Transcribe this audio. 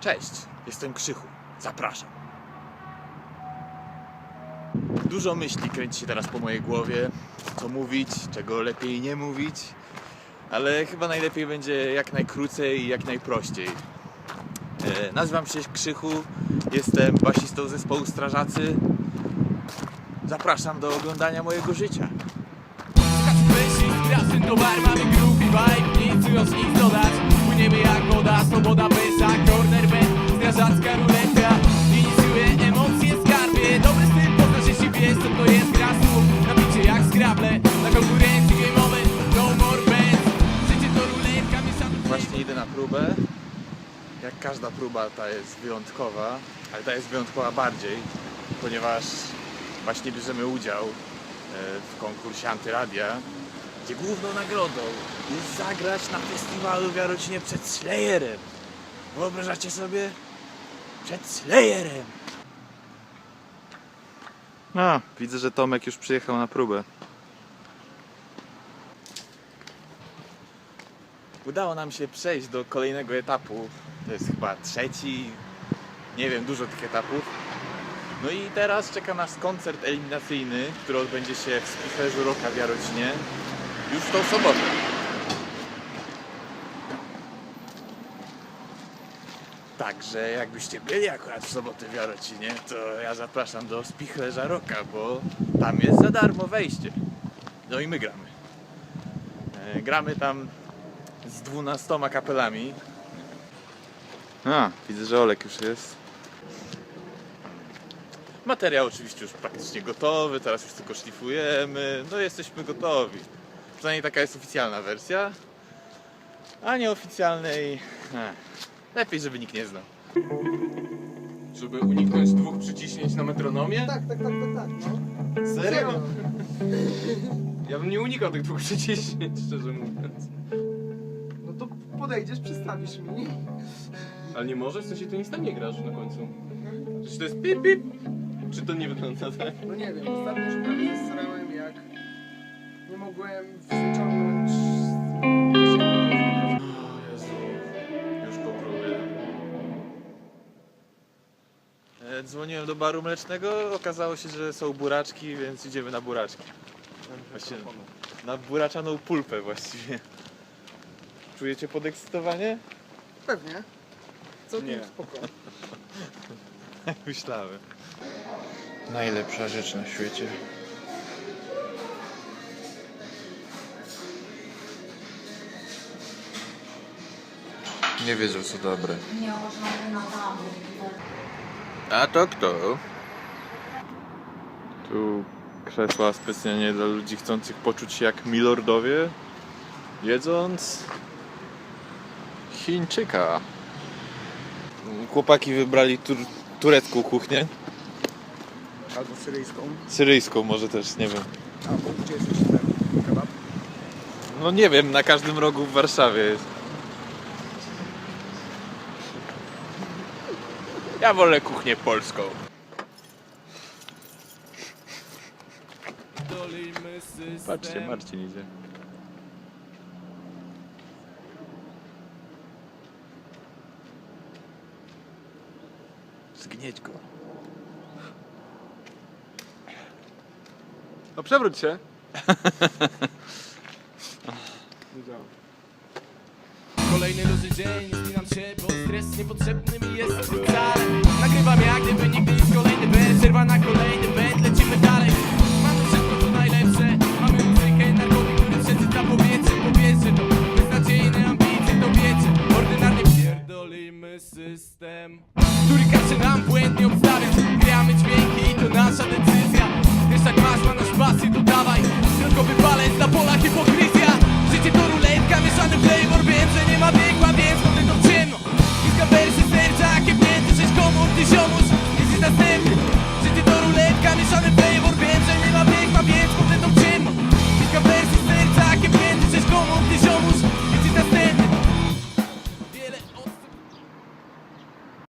Cześć, jestem Krzychu. Zapraszam. Dużo myśli kręci się teraz po mojej głowie. Co mówić, czego lepiej nie mówić. Ale chyba najlepiej będzie jak najkrócej i jak najprościej. E, nazywam się Krzychu, jestem basistą zespołu Strażacy. Zapraszam do oglądania mojego życia. Myśli, straszny towar, mamy groove i vibe Nic już nic dodać Płyniemy jak woda, swoboda Strażacka ruleta Inicjuje emocje skarbie Dobry styl, poznasz wiesz co to jest gra słów Napicie jak skrable Na konkurencji game over No more bands Życie to ruletka, mieszamy Właśnie idę na próbę. Jak każda próba ta jest wyjątkowa, ale ta jest wyjątkowa bardziej, ponieważ właśnie bierzemy udział e, w konkursie Antyradia, gdzie główną nagrodą jest zagrać na festiwalu w Jarocinie przed Slayerem. Wyobrażacie sobie? Przed Slayerem! A, widzę, że Tomek już przyjechał na próbę. Udało nam się przejść do kolejnego etapu. To jest chyba trzeci. Nie wiem, dużo tych etapów. No i teraz czeka nas koncert eliminacyjny, który odbędzie się w Spicherzu Roka w Jarocinie już w tą sobotę. Także jakbyście byli akurat w sobotę w Jarocinie, to ja zapraszam do Spichlerza Roka, bo tam jest za darmo wejście. No i my gramy. E, Gramy tam z dwunastoma kapelami. A, widzę, że Olek już jest. Materiał oczywiście już praktycznie gotowy, teraz już tylko szlifujemy. No jesteśmy gotowi. Przynajmniej taka jest oficjalna wersja. A nieoficjalnej... eh, lepiej, żeby nikt nie znał. Żeby uniknąć dwóch przyciśnięć na metronomie? Tak, tak, tak, tak, tak. No. Serio? Ja bym nie unikał tych dwóch przyciśnięć, szczerze mówiąc. no to podejdziesz, przedstawisz mi. Ale nie możesz? W sensie ty nic tam nie grasz na końcu. Czy to jest pip pip? Czy to nie wygląda tak? No nie wiem, ostatnio się prawie zesrałem jak nie mogłem wyciągnąć... Dzwoniłem do baru mlecznego, okazało się, że są buraczki, więc idziemy na buraczki. Właśnie na buraczaną pulpę właściwie. Czujecie podekscytowanie? Pewnie. Co Nie. spoko. Jak myślałem. Najlepsza rzecz na świecie. Nie wiedzą co dobre. Nie można na tam. A to kto? Tu krzesła specjalnie dla ludzi chcących poczuć się jak milordowie, jedząc Chińczyka. Chłopaki wybrali tur turecką kuchnię, Albo syryjską. syryjską może też, nie wiem. Albo gdzie jesteś ten kebab? No nie wiem, na każdym rogu w Warszawie jest. Ja wolę kuchnię polską. Patrzcie, Marcin idzie. Zgnieć go. No przewróć się. Kolejny luzy dzień, spinam się, bo stres niepotrzebny mi jest wcale system Który każe nam błędnie obstawiać